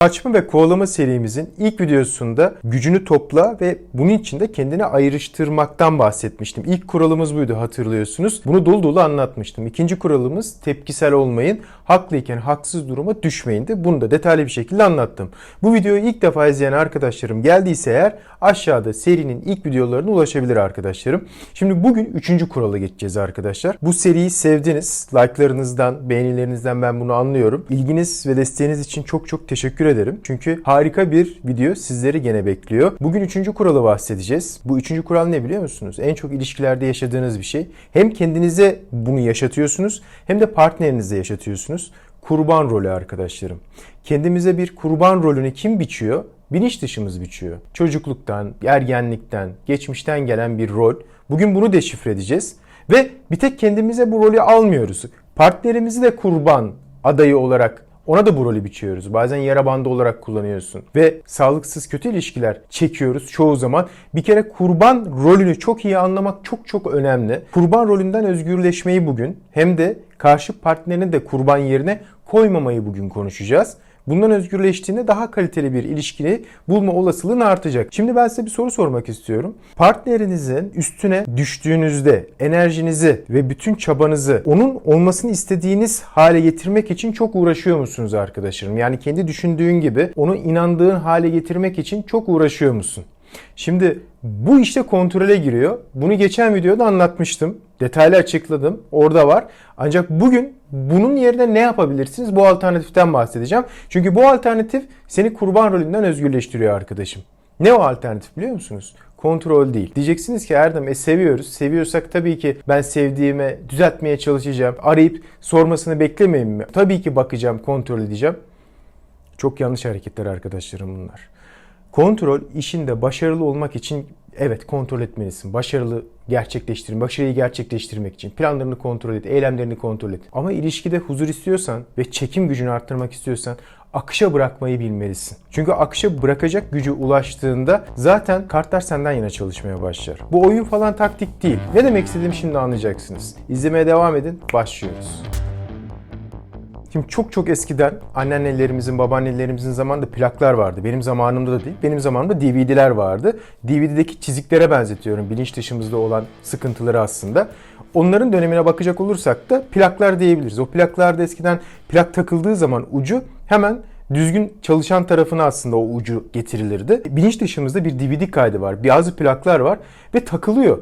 Açma ve kovalama serimizin ilk videosunda gücünü topla ve bunun için de kendini ayrıştırmaktan bahsetmiştim. İlk kuralımız buydu hatırlıyorsunuz. Bunu dolu dolu anlatmıştım. İkinci kuralımız tepkisel olmayın. Haklıyken haksız duruma düşmeyin de bunu da detaylı bir şekilde anlattım. Bu videoyu ilk defa izleyen arkadaşlarım geldiyse eğer aşağıda serinin ilk videolarına ulaşabilir arkadaşlarım. Şimdi bugün üçüncü kurala geçeceğiz arkadaşlar. Bu seriyi sevdiniz. Like'larınızdan, beğenilerinizden ben bunu anlıyorum. İlginiz ve desteğiniz için çok çok teşekkür ederim. Çünkü harika bir video sizleri gene bekliyor. Bugün üçüncü kuralı bahsedeceğiz. Bu üçüncü kural ne biliyor musunuz? En çok ilişkilerde yaşadığınız bir şey. Hem kendinize bunu yaşatıyorsunuz hem de partnerinize yaşatıyorsunuz. Kurban rolü arkadaşlarım. Kendimize bir kurban rolünü kim biçiyor? Bilinç dışımız biçiyor. Çocukluktan, ergenlikten, geçmişten gelen bir rol. Bugün bunu deşifre edeceğiz. Ve bir tek kendimize bu rolü almıyoruz. Partnerimizi de kurban adayı olarak ona da bu rolü biçiyoruz. Bazen yara bandı olarak kullanıyorsun. Ve sağlıksız kötü ilişkiler çekiyoruz çoğu zaman. Bir kere kurban rolünü çok iyi anlamak çok çok önemli. Kurban rolünden özgürleşmeyi bugün hem de karşı partnerini de kurban yerine koymamayı bugün konuşacağız. Bundan özgürleştiğinde daha kaliteli bir ilişkini bulma olasılığın artacak. Şimdi ben size bir soru sormak istiyorum. Partnerinizin üstüne düştüğünüzde enerjinizi ve bütün çabanızı onun olmasını istediğiniz hale getirmek için çok uğraşıyor musunuz arkadaşlarım? Yani kendi düşündüğün gibi onu inandığın hale getirmek için çok uğraşıyor musun? Şimdi bu işte kontrole giriyor. Bunu geçen videoda anlatmıştım. Detaylı açıkladım. Orada var. Ancak bugün bunun yerine ne yapabilirsiniz? Bu alternatiften bahsedeceğim. Çünkü bu alternatif seni kurban rolünden özgürleştiriyor arkadaşım. Ne o alternatif biliyor musunuz? Kontrol değil. Diyeceksiniz ki Erdem e seviyoruz. Seviyorsak tabii ki ben sevdiğime düzeltmeye çalışacağım. Arayıp sormasını beklemeyeyim mi? Tabii ki bakacağım, kontrol edeceğim. Çok yanlış hareketler arkadaşlarım bunlar. Kontrol işinde başarılı olmak için evet kontrol etmelisin. Başarılı gerçekleştirmek, başarıyı gerçekleştirmek için planlarını kontrol et, eylemlerini kontrol et. Ama ilişkide huzur istiyorsan ve çekim gücünü arttırmak istiyorsan akışa bırakmayı bilmelisin. Çünkü akışa bırakacak gücü ulaştığında zaten kartlar senden yana çalışmaya başlar. Bu oyun falan taktik değil. Ne demek istediğimi şimdi anlayacaksınız. İzlemeye devam edin. Başlıyoruz. Şimdi çok çok eskiden anneannelerimizin, babaannelerimizin zamanında plaklar vardı. Benim zamanımda da değil. Benim zamanımda DVD'ler vardı. DVD'deki çiziklere benzetiyorum bilinç dışımızda olan sıkıntıları aslında. Onların dönemine bakacak olursak da plaklar diyebiliriz. O plaklarda eskiden plak takıldığı zaman ucu hemen düzgün çalışan tarafına aslında o ucu getirilirdi. Bilinç dışımızda bir DVD kaydı var. Bazı plaklar var ve takılıyor.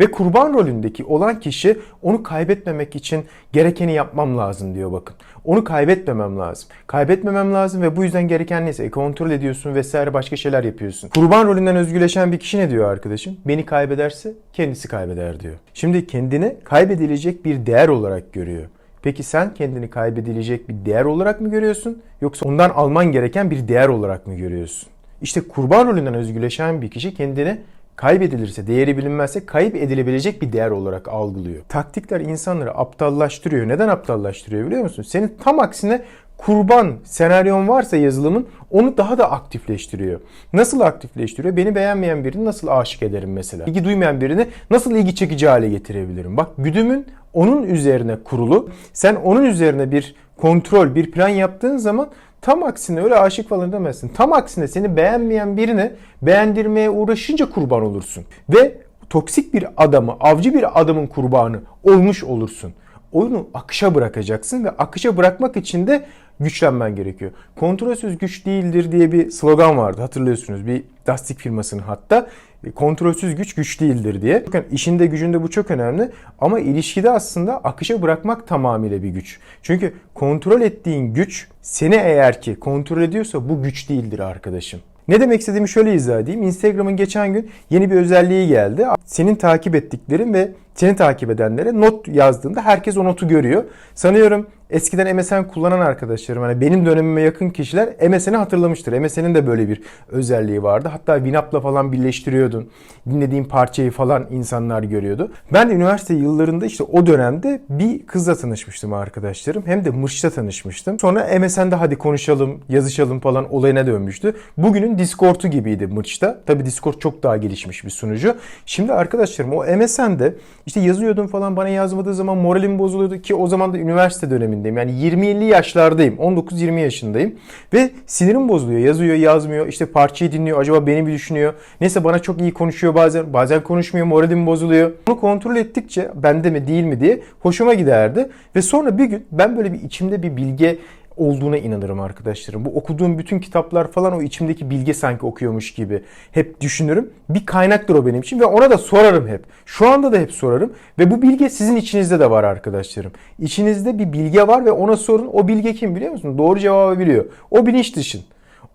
Ve kurban rolündeki olan kişi onu kaybetmemek için gerekeni yapmam lazım diyor bakın. Onu kaybetmemem lazım. Kaybetmemem lazım ve bu yüzden gereken neyse e, kontrol ediyorsun vesaire başka şeyler yapıyorsun. Kurban rolünden özgürleşen bir kişi ne diyor arkadaşım? Beni kaybederse kendisi kaybeder diyor. Şimdi kendini kaybedilecek bir değer olarak görüyor. Peki sen kendini kaybedilecek bir değer olarak mı görüyorsun yoksa ondan alman gereken bir değer olarak mı görüyorsun? İşte kurban rolünden özgürleşen bir kişi kendini kaybedilirse, değeri bilinmezse kayıp edilebilecek bir değer olarak algılıyor. Taktikler insanları aptallaştırıyor. Neden aptallaştırıyor biliyor musun? Senin tam aksine kurban senaryon varsa yazılımın onu daha da aktifleştiriyor. Nasıl aktifleştiriyor? Beni beğenmeyen birini nasıl aşık ederim mesela? İlgi duymayan birini nasıl ilgi çekici hale getirebilirim? Bak güdümün onun üzerine kurulu. Sen onun üzerine bir kontrol, bir plan yaptığın zaman Tam aksine öyle aşık falan demezsin. Tam aksine seni beğenmeyen birine beğendirmeye uğraşınca kurban olursun. Ve toksik bir adamı, avcı bir adamın kurbanı olmuş olursun. Oyunu akışa bırakacaksın ve akışa bırakmak için de güçlenmen gerekiyor. Kontrolsüz güç değildir diye bir slogan vardı hatırlıyorsunuz. Bir lastik firmasının hatta kontrolsüz güç güç değildir diye. Bakın işinde gücünde bu çok önemli ama ilişkide aslında akışa bırakmak tamamıyla bir güç. Çünkü kontrol ettiğin güç seni eğer ki kontrol ediyorsa bu güç değildir arkadaşım. Ne demek istediğimi şöyle izah edeyim. Instagram'ın geçen gün yeni bir özelliği geldi. Senin takip ettiklerin ve seni takip edenlere not yazdığında herkes o notu görüyor. Sanıyorum eskiden MSN kullanan arkadaşlarım hani benim dönemime yakın kişiler MSN'i hatırlamıştır. MSN'in de böyle bir özelliği vardı. Hatta Winapp'la falan birleştiriyordun. Dinlediğin parçayı falan insanlar görüyordu. Ben de üniversite yıllarında işte o dönemde bir kızla tanışmıştım arkadaşlarım. Hem de Mırç'ta tanışmıştım. Sonra MSN'de hadi konuşalım, yazışalım falan olayına dönmüştü. Bugünün Discord'u gibiydi Mırç'ta. Tabi Discord çok daha gelişmiş bir sunucu. Şimdi arkadaşlarım o MSN'de İşte yazıyordum falan bana yazmadığı zaman moralim bozuluyordu ki o zaman da üniversite dönemindeyim. Yani 20-50 yaşlardayım. 19-20 yaşındayım. Ve sinirim bozuluyor. Yazıyor, yazmıyor. İşte parçayı dinliyor. Acaba beni mi düşünüyor? Neyse bana çok iyi konuşuyor bazen. Bazen konuşmuyor. Moralim bozuluyor. Bunu kontrol ettikçe bende mi değil mi diye hoşuma giderdi. Ve sonra bir gün ben böyle bir içimde bir bilge olduğuna inanırım arkadaşlarım. Bu okuduğum bütün kitaplar falan o içimdeki bilge sanki okuyormuş gibi hep düşünürüm. Bir kaynaktır o benim için ve ona da sorarım hep. Şu anda da hep sorarım ve bu bilge sizin içinizde de var arkadaşlarım. İçinizde bir bilge var ve ona sorun. O bilge kim biliyor musun? Doğru cevabı biliyor. O bilinç dışın.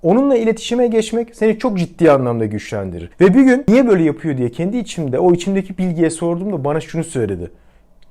Onunla iletişime geçmek seni çok ciddi anlamda güçlendirir. Ve bir gün niye böyle yapıyor diye kendi içimde o içimdeki bilgiye sorduğumda bana şunu söyledi.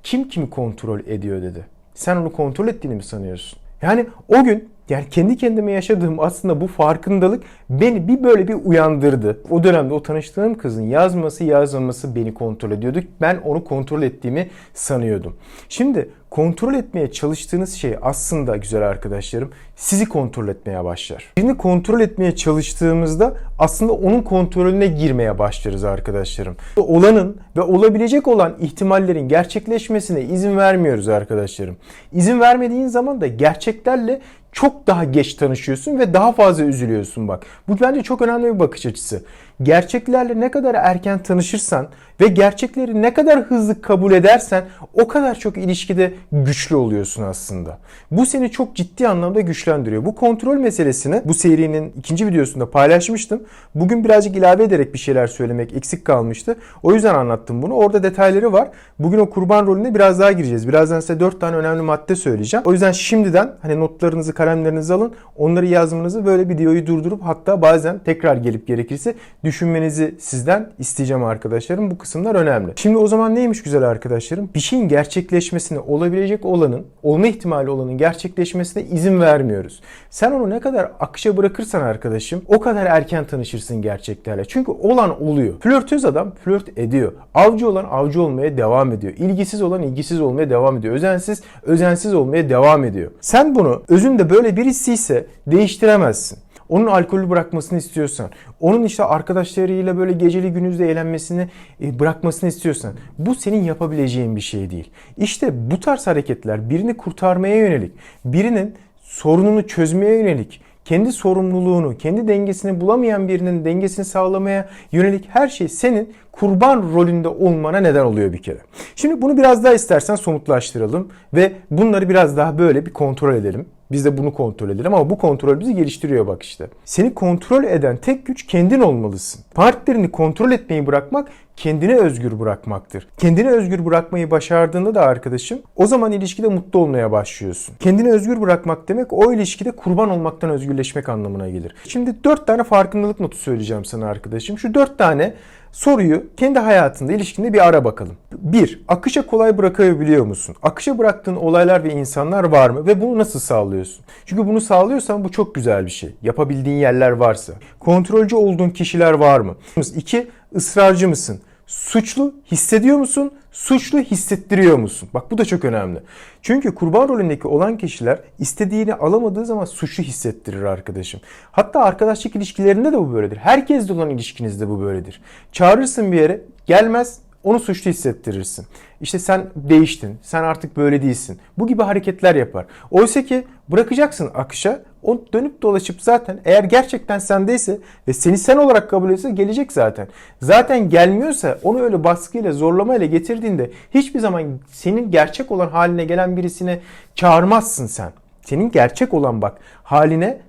Kim kimi kontrol ediyor dedi. Sen onu kontrol ettiğini mi sanıyorsun? Yani o gün yani kendi kendime yaşadığım aslında bu farkındalık beni bir böyle bir uyandırdı. O dönemde o tanıştığım kızın yazması yazmaması beni kontrol ediyordu. Ben onu kontrol ettiğimi sanıyordum. Şimdi kontrol etmeye çalıştığınız şey aslında güzel arkadaşlarım sizi kontrol etmeye başlar. Birini kontrol etmeye çalıştığımızda aslında onun kontrolüne girmeye başlarız arkadaşlarım. Olanın ve olabilecek olan ihtimallerin gerçekleşmesine izin vermiyoruz arkadaşlarım. İzin vermediğin zaman da gerçeklerle çok daha geç tanışıyorsun ve daha fazla üzülüyorsun bak. Bu bence çok önemli bir bakış açısı. Gerçeklerle ne kadar erken tanışırsan ve gerçekleri ne kadar hızlı kabul edersen o kadar çok ilişkide güçlü oluyorsun aslında. Bu seni çok ciddi anlamda güçlendiriyor. Bu kontrol meselesini bu serinin ikinci videosunda paylaşmıştım. Bugün birazcık ilave ederek bir şeyler söylemek eksik kalmıştı. O yüzden anlattım bunu. Orada detayları var. Bugün o kurban rolüne biraz daha gireceğiz. Birazdan size 4 tane önemli madde söyleyeceğim. O yüzden şimdiden hani notlarınızı, kalemlerinizi alın. Onları yazmanızı böyle videoyu durdurup hatta bazen tekrar gelip gerekirse düşünmenizi sizden isteyeceğim arkadaşlarım. Bu kısımlar önemli. Şimdi o zaman neymiş güzel arkadaşlarım? Bir şeyin gerçekleşmesine, olabilecek olanın, olma ihtimali olanın gerçekleşmesine izin vermiyoruz. Sen onu ne kadar akışa bırakırsan arkadaşım o kadar erken tanışırsın gerçeklerle. Çünkü olan oluyor. Flörtöz adam flört ediyor. Avcı olan avcı olmaya devam ediyor. İlgisiz olan ilgisiz olmaya devam ediyor. Özensiz özensiz olmaya devam ediyor. Sen bunu özünde böyle birisi ise değiştiremezsin onun alkolü bırakmasını istiyorsan, onun işte arkadaşlarıyla böyle geceli gündüzde eğlenmesini e, bırakmasını istiyorsan bu senin yapabileceğin bir şey değil. İşte bu tarz hareketler birini kurtarmaya yönelik, birinin sorununu çözmeye yönelik, kendi sorumluluğunu, kendi dengesini bulamayan birinin dengesini sağlamaya yönelik her şey senin kurban rolünde olmana neden oluyor bir kere. Şimdi bunu biraz daha istersen somutlaştıralım ve bunları biraz daha böyle bir kontrol edelim. Biz de bunu kontrol edelim ama bu kontrol bizi geliştiriyor bak işte. Seni kontrol eden tek güç kendin olmalısın. Partnerini kontrol etmeyi bırakmak kendine özgür bırakmaktır. Kendine özgür bırakmayı başardığında da arkadaşım o zaman ilişkide mutlu olmaya başlıyorsun. Kendini özgür bırakmak demek o ilişkide kurban olmaktan özgürleşmek anlamına gelir. Şimdi dört tane farkındalık notu söyleyeceğim sana arkadaşım. Şu dört tane soruyu kendi hayatında, ilişkinde bir ara bakalım. 1. Akışa kolay bırakabiliyor musun? Akışa bıraktığın olaylar ve insanlar var mı? Ve bunu nasıl sağlıyorsun? Çünkü bunu sağlıyorsan bu çok güzel bir şey. Yapabildiğin yerler varsa. Kontrolcü olduğun kişiler var mı? 2. ısrarcı mısın? Suçlu hissediyor musun? Suçlu hissettiriyor musun? Bak bu da çok önemli. Çünkü kurban rolündeki olan kişiler istediğini alamadığı zaman suçlu hissettirir arkadaşım. Hatta arkadaşlık ilişkilerinde de bu böyledir. Herkesle olan ilişkinizde bu böyledir. Çağırırsın bir yere gelmez onu suçlu hissettirirsin. İşte sen değiştin, sen artık böyle değilsin. Bu gibi hareketler yapar. Oysa ki bırakacaksın akışa, o dönüp dolaşıp zaten eğer gerçekten sendeyse ve seni sen olarak kabul ediyorsa gelecek zaten. Zaten gelmiyorsa onu öyle baskıyla, zorlamayla getirdiğinde hiçbir zaman senin gerçek olan haline gelen birisine çağırmazsın sen. Senin gerçek olan bak haline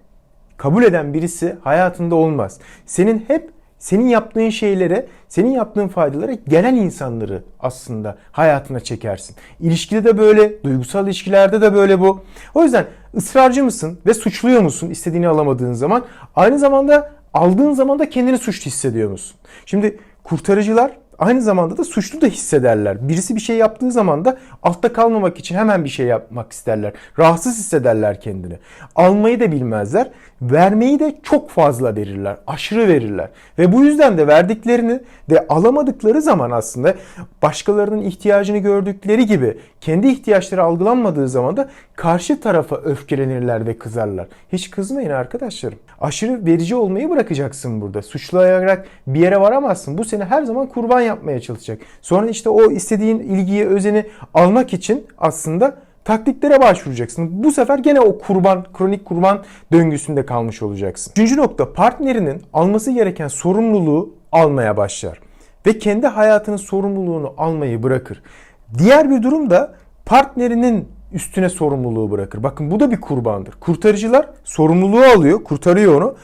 kabul eden birisi hayatında olmaz. Senin hep senin yaptığın şeylere, senin yaptığın faydalara gelen insanları aslında hayatına çekersin. İlişkide de böyle, duygusal ilişkilerde de böyle bu. O yüzden ısrarcı mısın ve suçluyor musun istediğini alamadığın zaman? Aynı zamanda aldığın zaman da kendini suçlu hissediyor musun? Şimdi kurtarıcılar aynı zamanda da suçlu da hissederler. Birisi bir şey yaptığı zaman da altta kalmamak için hemen bir şey yapmak isterler. Rahatsız hissederler kendini. Almayı da bilmezler. Vermeyi de çok fazla verirler. Aşırı verirler. Ve bu yüzden de verdiklerini ve alamadıkları zaman aslında başkalarının ihtiyacını gördükleri gibi kendi ihtiyaçları algılanmadığı zaman da karşı tarafa öfkelenirler ve kızarlar. Hiç kızmayın arkadaşlarım. Aşırı verici olmayı bırakacaksın burada. Suçlayarak bir yere varamazsın. Bu seni her zaman kurban yapmaya çalışacak. Sonra işte o istediğin ilgiyi, özeni almak için aslında taktiklere başvuracaksın. Bu sefer gene o kurban, kronik kurban döngüsünde kalmış olacaksın. Üçüncü nokta partnerinin alması gereken sorumluluğu almaya başlar. Ve kendi hayatının sorumluluğunu almayı bırakır. Diğer bir durum da partnerinin üstüne sorumluluğu bırakır. Bakın bu da bir kurbandır. Kurtarıcılar sorumluluğu alıyor, kurtarıyor onu.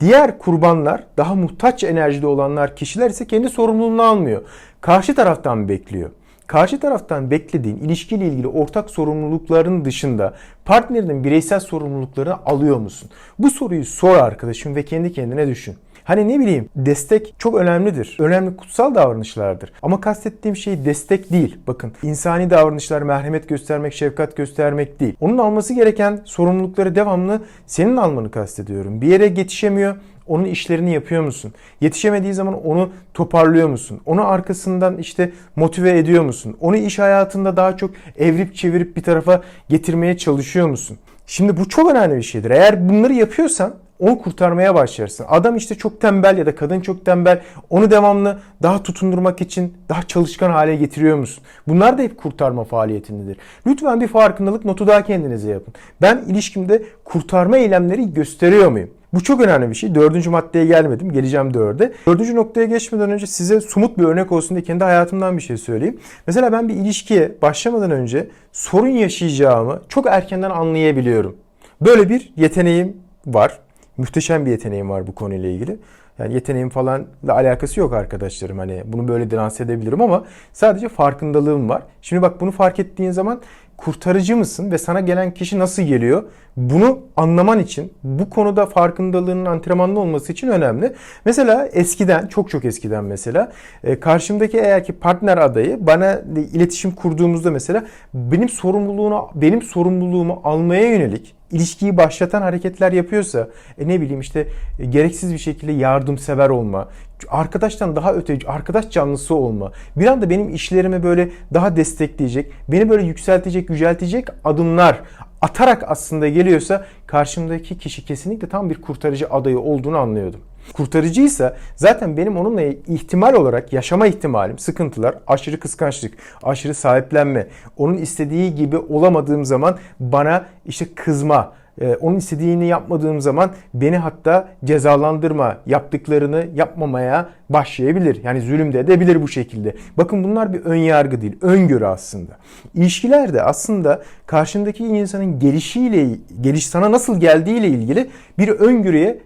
Diğer kurbanlar, daha muhtaç enerjide olanlar, kişiler ise kendi sorumluluğunu almıyor. Karşı taraftan bekliyor. Karşı taraftan beklediğin ilişkiyle ilgili ortak sorumlulukların dışında partnerinin bireysel sorumluluklarını alıyor musun? Bu soruyu sor arkadaşım ve kendi kendine düşün. Hani ne bileyim destek çok önemlidir. Önemli kutsal davranışlardır. Ama kastettiğim şey destek değil. Bakın insani davranışlar merhamet göstermek, şefkat göstermek değil. Onun alması gereken sorumlulukları devamlı senin almanı kastediyorum. Bir yere yetişemiyor onun işlerini yapıyor musun? Yetişemediği zaman onu toparlıyor musun? Onu arkasından işte motive ediyor musun? Onu iş hayatında daha çok evrip çevirip bir tarafa getirmeye çalışıyor musun? Şimdi bu çok önemli bir şeydir. Eğer bunları yapıyorsan onu kurtarmaya başlarsın. Adam işte çok tembel ya da kadın çok tembel. Onu devamlı daha tutundurmak için daha çalışkan hale getiriyor musun? Bunlar da hep kurtarma faaliyetindedir. Lütfen bir farkındalık notu daha kendinize yapın. Ben ilişkimde kurtarma eylemleri gösteriyor muyum? Bu çok önemli bir şey. Dördüncü maddeye gelmedim. Geleceğim dörde. Dördüncü noktaya geçmeden önce size somut bir örnek olsun diye kendi hayatımdan bir şey söyleyeyim. Mesela ben bir ilişkiye başlamadan önce sorun yaşayacağımı çok erkenden anlayabiliyorum. Böyle bir yeteneğim var. Muhteşem bir yeteneğim var bu konuyla ilgili. Yani yeteneğim falan da alakası yok arkadaşlarım. Hani bunu böyle de lanse edebilirim ama sadece farkındalığım var. Şimdi bak bunu fark ettiğin zaman kurtarıcı mısın ve sana gelen kişi nasıl geliyor? Bunu anlaman için bu konuda farkındalığının antrenmanlı olması için önemli. Mesela eskiden çok çok eskiden mesela e, karşımdaki eğer ki partner adayı bana iletişim kurduğumuzda mesela benim sorumluluğunu benim sorumluluğumu almaya yönelik ilişkiyi başlatan hareketler yapıyorsa e ne bileyim işte e, gereksiz bir şekilde yardımsever olma, arkadaştan daha öte, arkadaş canlısı olma, bir anda benim işlerimi böyle daha destekleyecek, beni böyle yükseltecek, yüceltecek adımlar atarak aslında geliyorsa karşımdaki kişi kesinlikle tam bir kurtarıcı adayı olduğunu anlıyordum. Kurtarıcıysa zaten benim onunla ihtimal olarak yaşama ihtimalim, sıkıntılar, aşırı kıskançlık, aşırı sahiplenme, onun istediği gibi olamadığım zaman bana işte kızma, e, onun istediğini yapmadığım zaman beni hatta cezalandırma, yaptıklarını yapmamaya başlayabilir. Yani zulüm de edebilir bu şekilde. Bakın bunlar bir ön yargı değil, öngörü aslında. İlişkilerde aslında karşındaki insanın gelişiyle, geliş sana nasıl geldiğiyle ilgili bir öngörüye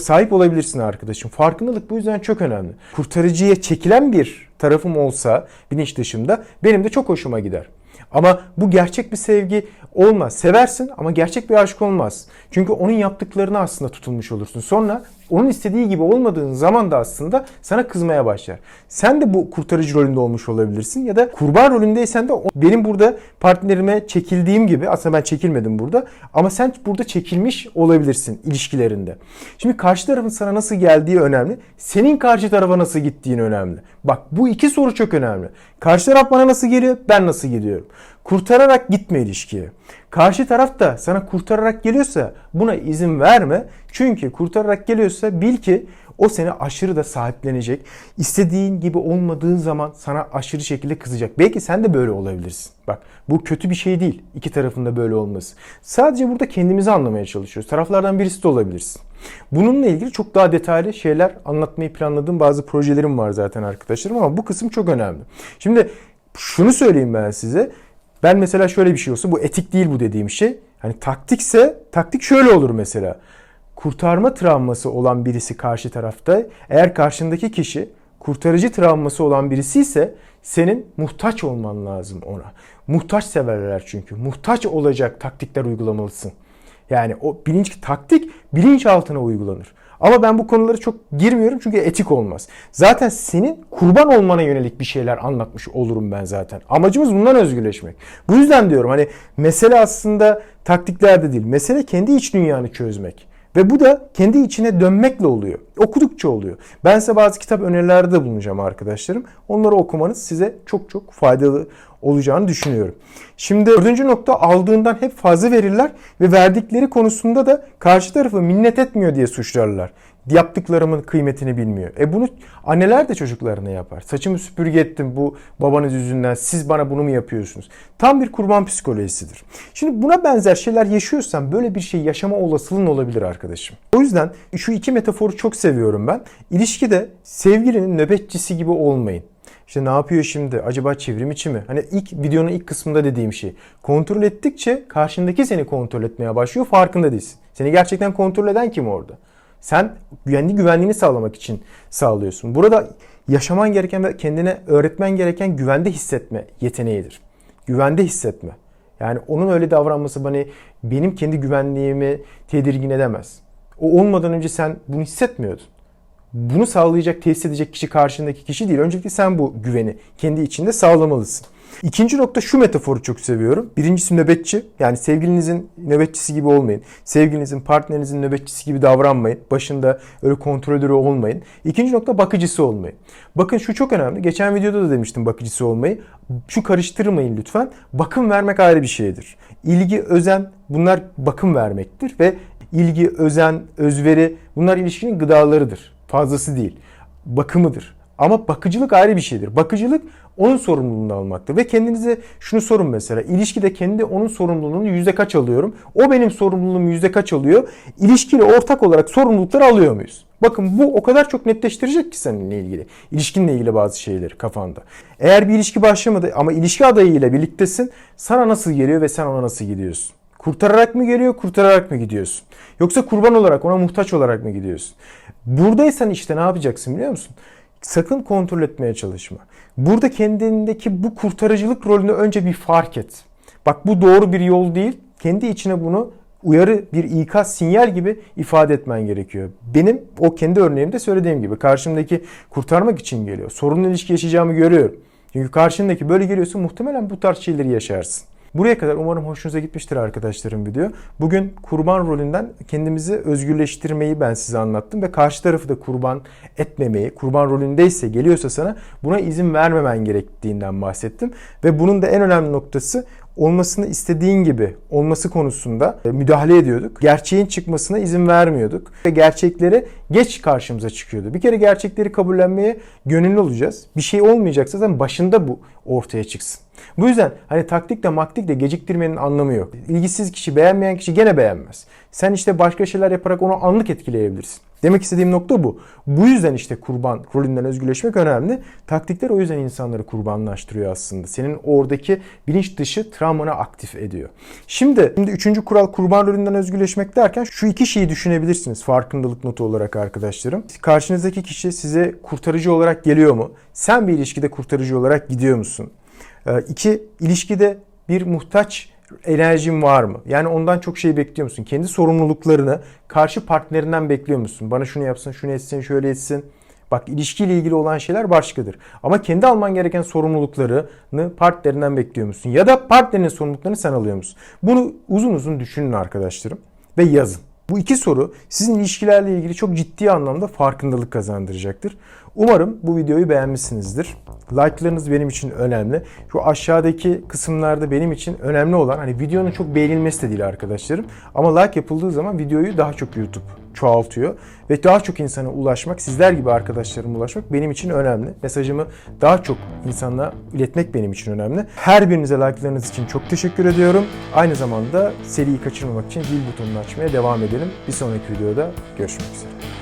sahip olabilirsin arkadaşım. Farkındalık bu yüzden çok önemli. Kurtarıcıya çekilen bir tarafım olsa bilinç dışında benim de çok hoşuma gider. Ama bu gerçek bir sevgi olmaz. Seversin ama gerçek bir aşk olmaz. Çünkü onun yaptıklarına aslında tutulmuş olursun. Sonra onun istediği gibi olmadığın zaman da aslında sana kızmaya başlar. Sen de bu kurtarıcı rolünde olmuş olabilirsin ya da kurban rolündeysen de benim burada partnerime çekildiğim gibi aslında ben çekilmedim burada ama sen burada çekilmiş olabilirsin ilişkilerinde. Şimdi karşı tarafın sana nasıl geldiği önemli. Senin karşı tarafa nasıl gittiğin önemli. Bak bu iki soru çok önemli. Karşı taraf bana nasıl geliyor, ben nasıl gidiyorum. Kurtararak gitme ilişkiye. Karşı taraf da sana kurtararak geliyorsa buna izin verme. Çünkü kurtararak geliyorsa bil ki o seni aşırı da sahiplenecek. İstediğin gibi olmadığı zaman sana aşırı şekilde kızacak. Belki sen de böyle olabilirsin. Bak bu kötü bir şey değil. İki tarafında böyle olması. Sadece burada kendimizi anlamaya çalışıyoruz. Taraflardan birisi de olabilirsin. Bununla ilgili çok daha detaylı şeyler anlatmayı planladığım bazı projelerim var zaten arkadaşlarım ama bu kısım çok önemli. Şimdi şunu söyleyeyim ben size. Ben mesela şöyle bir şey olsa bu etik değil bu dediğim şey. Hani taktikse taktik şöyle olur mesela. Kurtarma travması olan birisi karşı tarafta eğer karşındaki kişi kurtarıcı travması olan birisi ise senin muhtaç olman lazım ona. Muhtaç severler çünkü. Muhtaç olacak taktikler uygulamalısın. Yani o bilinç taktik bilinç altına uygulanır. Ama ben bu konulara çok girmiyorum çünkü etik olmaz. Zaten senin kurban olmana yönelik bir şeyler anlatmış olurum ben zaten. Amacımız bundan özgürleşmek. Bu yüzden diyorum hani mesele aslında taktiklerde değil. Mesele kendi iç dünyanı çözmek. Ve bu da kendi içine dönmekle oluyor. Okudukça oluyor. Ben size bazı kitap önerilerde bulunacağım arkadaşlarım. Onları okumanız size çok çok faydalı olacağını düşünüyorum. Şimdi dördüncü nokta aldığından hep fazla verirler ve verdikleri konusunda da karşı tarafı minnet etmiyor diye suçlarlar. Yaptıklarımın kıymetini bilmiyor. E bunu anneler de çocuklarına yapar. Saçımı süpürge ettim bu babanız yüzünden. Siz bana bunu mu yapıyorsunuz? Tam bir kurban psikolojisidir. Şimdi buna benzer şeyler yaşıyorsan böyle bir şey yaşama olasılığın olabilir arkadaşım. O yüzden şu iki metaforu çok seviyorum ben. İlişkide sevgilinin nöbetçisi gibi olmayın. İşte ne yapıyor şimdi? Acaba çevrim içi mi? Hani ilk videonun ilk kısmında dediğim şey. Kontrol ettikçe karşındaki seni kontrol etmeye başlıyor. Farkında değilsin. Seni gerçekten kontrol eden kim orada? Sen kendi güvenliğini sağlamak için sağlıyorsun. Burada yaşaman gereken ve kendine öğretmen gereken güvende hissetme yeteneğidir. Güvende hissetme. Yani onun öyle davranması bana benim kendi güvenliğimi tedirgin edemez. O olmadan önce sen bunu hissetmiyordun. Bunu sağlayacak, tesis edecek kişi karşındaki kişi değil. Öncelikle sen bu güveni kendi içinde sağlamalısın. İkinci nokta şu metaforu çok seviyorum. Birincisi nöbetçi. Yani sevgilinizin nöbetçisi gibi olmayın. Sevgilinizin, partnerinizin nöbetçisi gibi davranmayın. Başında öyle kontrolörü olmayın. İkinci nokta bakıcısı olmayın. Bakın şu çok önemli. Geçen videoda da demiştim bakıcısı olmayı. Şu karıştırmayın lütfen. Bakım vermek ayrı bir şeydir. İlgi, özen bunlar bakım vermektir ve ilgi, özen, özveri bunlar ilişkinin gıdalarıdır. Fazlası değil. Bakımıdır. Ama bakıcılık ayrı bir şeydir. Bakıcılık onun sorumluluğunu almaktır. Ve kendinize şunu sorun mesela. İlişkide kendi onun sorumluluğunu yüzde kaç alıyorum? O benim sorumluluğumu yüzde kaç alıyor? İlişkiyle ortak olarak sorumlulukları alıyor muyuz? Bakın bu o kadar çok netleştirecek ki seninle ilgili. İlişkinle ilgili bazı şeyleri kafanda. Eğer bir ilişki başlamadı ama ilişki adayıyla birliktesin. Sana nasıl geliyor ve sen ona nasıl gidiyorsun? Kurtararak mı geliyor, kurtararak mı gidiyorsun? Yoksa kurban olarak, ona muhtaç olarak mı gidiyorsun? Buradaysan işte ne yapacaksın biliyor musun? Sakın kontrol etmeye çalışma. Burada kendindeki bu kurtarıcılık rolünü önce bir fark et. Bak bu doğru bir yol değil. Kendi içine bunu uyarı, bir ikaz, sinyal gibi ifade etmen gerekiyor. Benim o kendi örneğimde söylediğim gibi karşımdaki kurtarmak için geliyor. Sorunlu ilişki yaşayacağımı görüyorum. Çünkü karşındaki böyle geliyorsa muhtemelen bu tarz şeyleri yaşarsın. Buraya kadar umarım hoşunuza gitmiştir arkadaşlarım video. Bugün kurban rolünden kendimizi özgürleştirmeyi ben size anlattım ve karşı tarafı da kurban etmemeyi, kurban rolündeyse geliyorsa sana buna izin vermemen gerektiğinden bahsettim. Ve bunun da en önemli noktası olmasını istediğin gibi olması konusunda e, müdahale ediyorduk. Gerçeğin çıkmasına izin vermiyorduk. Ve gerçekleri geç karşımıza çıkıyordu. Bir kere gerçekleri kabullenmeye gönüllü olacağız. Bir şey olmayacaksa zaten başında bu ortaya çıksın. Bu yüzden hani taktikle maktikle geciktirmenin anlamı yok. İlgisiz kişi, beğenmeyen kişi gene beğenmez. Sen işte başka şeyler yaparak onu anlık etkileyebilirsin. Demek istediğim nokta bu. Bu yüzden işte kurban rolünden özgürleşmek önemli. Taktikler o yüzden insanları kurbanlaştırıyor aslında. Senin oradaki bilinç dışı travmanı aktif ediyor. Şimdi, şimdi üçüncü kural kurban rolünden özgürleşmek derken şu iki şeyi düşünebilirsiniz farkındalık notu olarak arkadaşlarım. Karşınızdaki kişi size kurtarıcı olarak geliyor mu? Sen bir ilişkide kurtarıcı olarak gidiyor musun? Ee, İki, ilişkide bir muhtaç enerjin var mı? Yani ondan çok şey bekliyor musun? Kendi sorumluluklarını karşı partnerinden bekliyor musun? Bana şunu yapsın, şunu etsin, şöyle etsin. Bak ilişkiyle ilgili olan şeyler başkadır. Ama kendi alman gereken sorumluluklarını partnerinden bekliyor musun? Ya da partnerinin sorumluluklarını sen alıyor musun? Bunu uzun uzun düşünün arkadaşlarım ve yazın. Bu iki soru sizin ilişkilerle ilgili çok ciddi anlamda farkındalık kazandıracaktır. Umarım bu videoyu beğenmişsinizdir. Like'larınız benim için önemli. Şu aşağıdaki kısımlarda benim için önemli olan hani videonun çok beğenilmesi de değil arkadaşlarım. Ama like yapıldığı zaman videoyu daha çok YouTube çoğaltıyor ve daha çok insana ulaşmak, sizler gibi arkadaşlarıma ulaşmak benim için önemli. Mesajımı daha çok insanla iletmek benim için önemli. Her birinize like'larınız için çok teşekkür ediyorum. Aynı zamanda seriyi kaçırmamak için zil butonunu açmaya devam edelim. Bir sonraki videoda görüşmek üzere.